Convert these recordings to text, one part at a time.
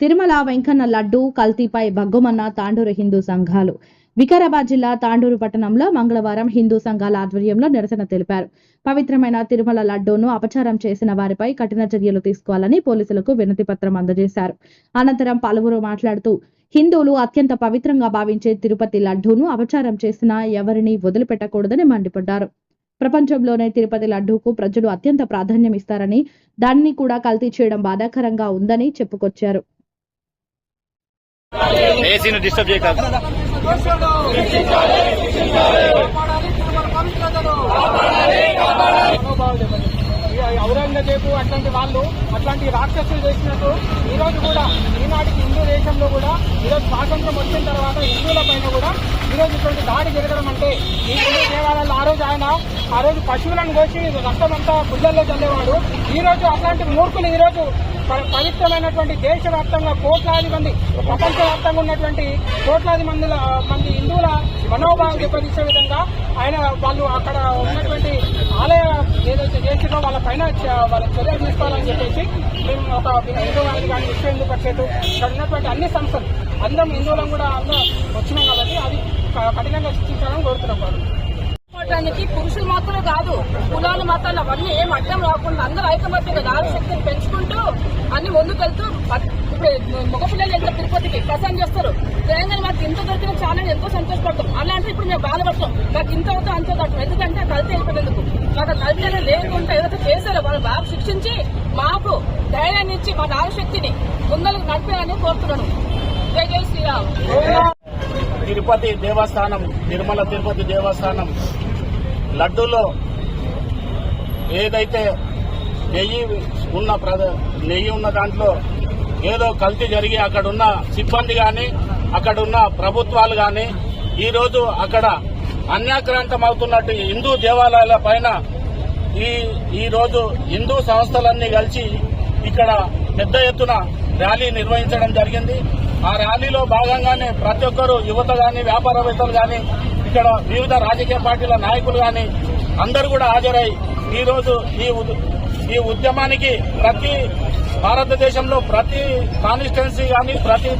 తిరుమల వెంకన్న లడ్డు కల్తీపై భగ్గుమన్న తాండూరు హిందూ సంఘాలు. వికారాబాద్ జిల్లా తాండూరు పట్టణంలో మంగళవారం హిందూ సంఘాల ఆధ్వర్యంలో నిరసన తెలిపారు. పవిత్రమైన తిరుమల లడ్డూను అపచారం చేసిన వారిపై కఠిన చర్యలు తీసుకోవాలని పోలీసులకు వినతి పత్రం అందజేశారు. అనంతరం పలువురు మాట్లాడుతూ హిందువులు అత్యంత పవిత్రంగా భావించే తిరుపతి లడ్డూను అపచారం చేసిన ఎవరిని వదిలిపెట్టకూడదని మండిపడ్డారు. ప్రపంచంలోనే తిరుపతి లడ్డూకు ప్రజలు అత్యంత ప్రాధాన్యం ఇస్తారని దాన్ని కూడా కల్తీ చేయడం బాధాకరంగా ఉందని చెప్పుకొచ్చారు. ఏసీని డిస్టర్బ్ చేయకాదు ఔరంగజేబు అట్లాంటి వాళ్ళు అట్లాంటి రాక్షసులు చేసినట్టు ఈరోజు కూడా ఈనాటికి హిందూ దేశంలో కూడా ఈరోజు స్వాతంత్రం వచ్చిన తర్వాత హిందువుల పైన కూడా ఈరోజు ఇటువంటి దాడి జరగడం అంటే ఈ హిందూ ఆ రోజు ఆయన ఆ రోజు పశువులను కోసి రక్తమంతా అంతా గుళ్ళల్లో చల్లేవాడు ఈరోజు అట్లాంటి మూర్ఖులు ఈరోజు పవిత్రమైనటువంటి దేశవ్యాప్తంగా కోట్లాది మంది ప్రపంచవ్యాప్తంగా ఉన్నటువంటి కోట్లాది మందిల మంది హిందువుల మనోభావం దెబ్బతీసే విధంగా ఆయన వాళ్ళు అక్కడ ఉన్నటువంటి ఆలయ ఏదైతే చేసిందో వాళ్ళ పైన వాళ్ళ చర్యలు తీసుకోవాలని చెప్పేసి మేము ఒక హిందూ వాళ్ళని కానీ విశ్వ హిందూ పరిషత్ ఇక్కడ ఉన్నటువంటి అన్ని సంస్థలు అందరం హిందువులం కూడా అందరం వచ్చినాం కాబట్టి అది క- కఠినంగా శిక్షించాలని కోరుతున్నాం వారు పురుషులు మాత్రమే కాదు కులాలు మతాలు అవన్నీ ఏం అడ్డం రాకుండా అందరూ ఐకమత్యంగా నాలుగు శక్తిని పెంచుకుంటూ అన్ని ముందుకెళ్తూ ఇప్పుడు మగపిల్లలు ఎంత తిరుపతికి ప్రసారం చేస్తారు తెలంగాణ మాకు ఇంత దొరికిన చాలా ఎంతో సంతోషపడతాం. అలాంటి ఇప్పుడు మేము బాధపడతాం. మాకు ఇంత అవుతా అంత అవుతాం ఎందుకంటే కలిసి అయిపోయినందుకు మాకు ఆ కలిసి అనేది లేకుండా ఏదైతే చేశారో వాళ్ళు బాగా శిక్షించి మాకు ధైర్యాన్ని ఇచ్చి మా నాలుగు శక్తిని ముందరకు నడిపేయాలని కోరుతున్నాను. జై జై శ్రీరామ్. తిరుపతి దేవస్థానం నిర్మల తిరుపతి దేవస్థానం. లడ్డూలో ఏదైతే నెయ్యి ఉన్న ప్రద- నెయ్యి ఉన్న దాంట్లో ఏదో కల్తీ జరిగి అక్కడున్న సిబ్బంది కానీ అక్కడున్న ప్రభుత్వాలు కానీ ఈరోజు అక్కడ అన్యాక్రాంతం అవుతున్నట్టు హిందూ దేవాలయాల పైన ఈ ఈరోజు హిందూ సంస్థలన్నీ కలిసి ఇక్కడ పెద్ద ఎత్తున ర్యాలీ నిర్వహించడం జరిగింది. ఆ ర్యాలీలో భాగంగానే ప్రతి ఒక్కరు యువత గాని వ్యాపారవేత్తలు గాని ఇక్కడ వివిధ రాజకీయ పార్టీల నాయకులు గాని అందరూ కూడా హాజరై ఈరోజు ఈ ఉద్- ఈ ఉద్యమానికి ప్రతి భారతదేశంలో ప్రతి కాన్స్టిట్యున్సీ కానీ ప్రతి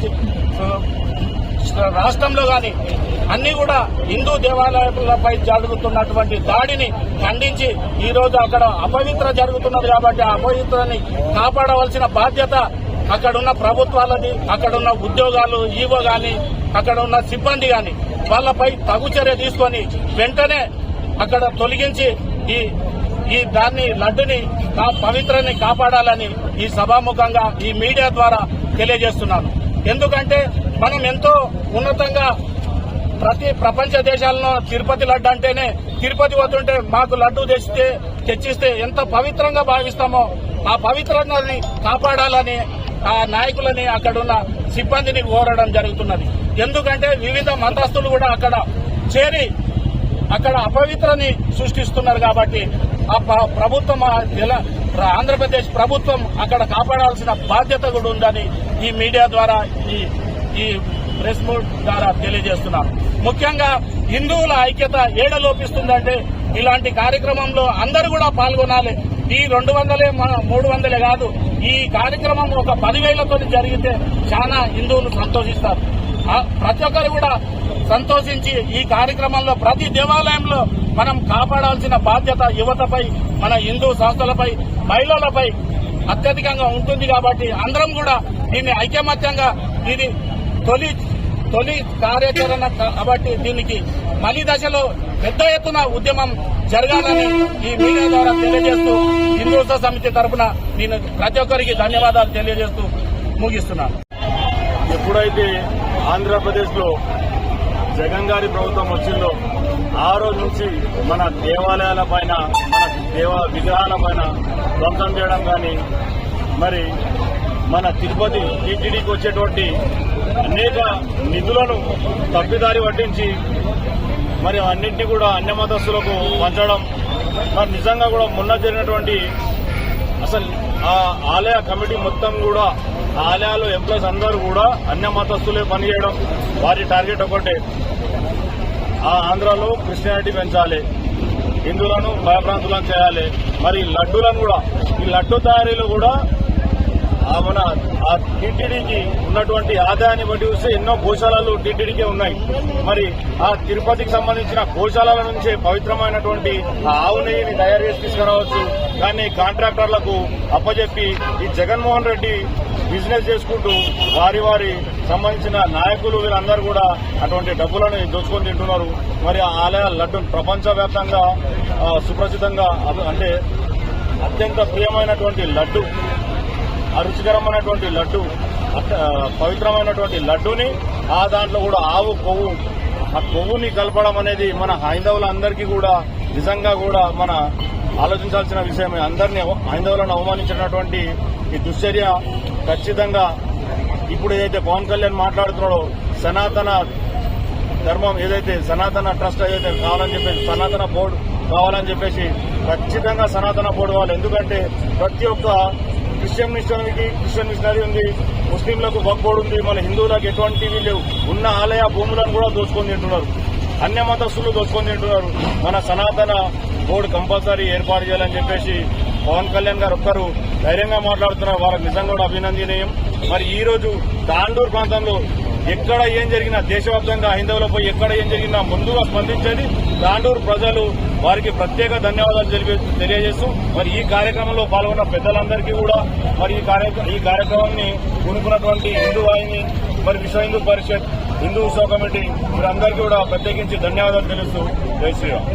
రాష్ట్రంలో కానీ అన్ని కూడా హిందూ దేవాలయాలపై జరుగుతున్నటువంటి దాడిని ఖండించి ఈరోజు అక్కడ అపవిత్ర జరుగుతున్నది కాబట్టి ఆ అపవిత్రని కాపాడవలసిన బాధ్యత అక్కడున్న ప్రభుత్వాలది అక్కడున్న ఉద్యోగాలు ఈవో కానీ అక్కడ ఉన్న సిబ్బంది కానీ వాళ్ళపై తగు చర్య తీసుకొని వెంటనే అక్కడ తొలగించి ఈ ఈ దాన్ని లడ్డుని కా- పవిత్రని కాపాడాలని ఈ సభాముఖంగా ఈ మీడియా ద్వారా తెలియజేస్తున్నాను. ఎందుకంటే మనం ఎంతో ఉన్నతంగా ప్రతి ప్రపంచ దేశాల్లో తిరుపతి లడ్డు అంటేనే తిరుపతి వద్దుంటే మాకు లడ్డు తెచ్చితే తెచ్చిస్తే ఎంత పవిత్రంగా భావిస్తామో ఆ పవిత్రాన్ని కాపాడాలని ఆ నాయకులని అక్కడున్న సిబ్బందిని కోరడం జరుగుతున్నది. ఎందుకంటే వివిధ మతస్థులు కూడా అక్కడ చేరి అక్కడ అపవిత్రని సృష్టిస్తున్నారు కాబట్టి ఆ ప్రభుత్వం ఆంధ్రప్రదేశ్ ప్రభుత్వం అక్కడ కాపాడాల్సిన బాధ్యత కూడా ఉందని ఈ మీడియా ద్వారా ఈ ఈ ప్రెస్ మీట్ ద్వారా తెలియజేస్తున్నాను. ముఖ్యంగా హిందువుల ఐక్యత ఏడ లోపిస్తుందంటే ఇలాంటి కార్యక్రమంలో అందరూ కూడా పాల్గొనాలి. ఈ రెండు వందలే మూడు వందలే కాదు ఈ కార్యక్రమం ఒక పదివేలతో జరిగితే చాలా హిందువులు సంతోషిస్తారు. ప్రతి ఒక్కరు కూడా సంతోషించి ఈ కార్యక్రమంలో ప్రతి దేవాలయంలో మనం కాపాడాల్సిన బాధ్యత యువతపై మన హిందూ సంస్థలపై మహిళలపై అత్యధికంగా ఉంటుంది కాబట్టి అందరం కూడా దీన్ని ఐకమత్యంగా ఇది తొలి తొలి కార్యాచరణ కాబట్టి దీనికి మలి దశలో పెద్ద ఎత్తున ఉద్యమం జరగాలని ఈ మీడియా ద్వారా తెలియజేస్తూ హిందూత్వ సమితి తరఫున నేను ప్రతి ఒక్కరికి ధన్యవాదాలు తెలియజేస్తూ ముగిస్తున్నాను. ఎప్పుడైతే ఆంధ్రప్రదేశ్లో జగన్ గారి ప్రభుత్వం వచ్చిందో ఆ రోజు నుంచి మన దేవాలయాల పైన మన దేవ విగ్రహాల పైన ధ్వంసం చేయడం కానీ మరి మన తిరుపతి టీటీడీకి వచ్చేటువంటి అనేక నిధులను తప్పిదారి పట్టించి మరి అన్నింటినీ కూడా అన్య మతస్థులకు పంచడం మరి నిజంగా కూడా మొన్న జరిగినటువంటి అసలు ఆ ఆలయ కమిటీ మొత్తం కూడా ఆలయాలు ఎంప్లాయీస్ అందరూ కూడా అన్య మతస్థులే పనిచేయడం వారి టార్గెట్ ఒకటే. ఆ ఆంధ్రాలో క్రిస్టియానిటీ పెంచాలి హిందువులను భయభ్రాంతులను చేయాలి. మరి లడ్డూలను కూడా ఈ లడ్డు తయారీలో కూడా మన ఆ టీటీడీకి ఉన్నటువంటి ఆదాయాన్ని బట్టి చూస్తే ఎన్నో గోశాలలు టీటీడీకే ఉన్నాయి. మరి ఆ తిరుపతికి సంబంధించిన గోశాలల నుంచే పవిత్రమైనటువంటి ఆ ఆవు నెయ్యిని తయారు చేసి తీసుకురావచ్చు. కానీ కాంట్రాక్టర్లకు అప్పజెప్పి ఈ జగన్మోహన్ రెడ్డి బిజినెస్ చేసుకుంటూ వారి వారి సంబంధించిన నాయకులు వీళ్ళందరూ కూడా అటువంటి డబ్బులను దోచుకొని తింటున్నారు. మరి ఆ ఆలయ లడ్డు ప్రపంచవ్యాప్తంగా సుప్రసిద్ధంగా అంటే అత్యంత ప్రియమైనటువంటి లడ్డు ఆ రుచికరమైనటువంటి లడ్డు పవిత్రమైనటువంటి లడ్డుని ఆ దాంట్లో కూడా ఆవు కొవ్వు ఆ కొవ్వుని కలపడం అనేది మన హైందవులందరికీ కూడా నిజంగా కూడా మన ఆలోచించాల్సిన విషయమే. అందరినీ హైందవులను అవమానించినటువంటి ఈ దుశ్చర్య ఖచ్చితంగా ఇప్పుడు ఏదైతే పవన్ కళ్యాణ్ మాట్లాడుతున్నాడో సనాతన ధర్మం ఏదైతే సనాతన ట్రస్ట్ ఏదైతే కావాలని చెప్పేసి సనాతన బోర్డు కావాలని చెప్పేసి ఖచ్చితంగా సనాతన బోర్డు వాళ్ళు. ఎందుకంటే ప్రతి ఒక్క క్రిస్టియన్ మిషనరీకి క్రిస్టియన్ మిషనరీ ఉంది ముస్లింలకు వక్ బోర్డు ఉంది మన హిందువులకు ఎటువంటివి లేవు. ఉన్న ఆలయ భూములను కూడా దోచుకొని తింటున్నారు. అన్య మతస్థులు దోచుకొని తింటున్నారు. మన సనాతన బోర్డు కంపల్సరీ ఏర్పాటు చేయాలని చెప్పేసి పవన్ కళ్యాణ్ గారు ఒక్కరు ధైర్యంగా మాట్లాడుతున్నారు. వారికి నిజంగా కూడా అభినందనీయం. మరి ఈ రోజు తాండూరు ప్రాంతంలో ఎక్కడ ఏం జరిగినా దేశవ్యాప్తంగా హైందవులపై ఎక్కడ ఏం జరిగినా ముందుగా స్పందించేది తాండూరు ప్రజలు వారికి ప్రత్యేక ధన్యవాదాలు తెలియజేస్తూ మరి ఈ కార్యక్రమంలో పాల్గొన్న పెద్దలందరికీ కూడా మరి ఈ కార్య- ఈ కార్యక్రమాన్ని కొనుక్కున్నటువంటి హిందూ వాహిని మరి విశ్వ హిందూ పరిషత్ హిందూ ఉత్సవ కమిటీ వీరందరికీ కూడా ప్రత్యేకించి ధన్యవాదాలు తెలుస్తూ జై శ్రీరామ్.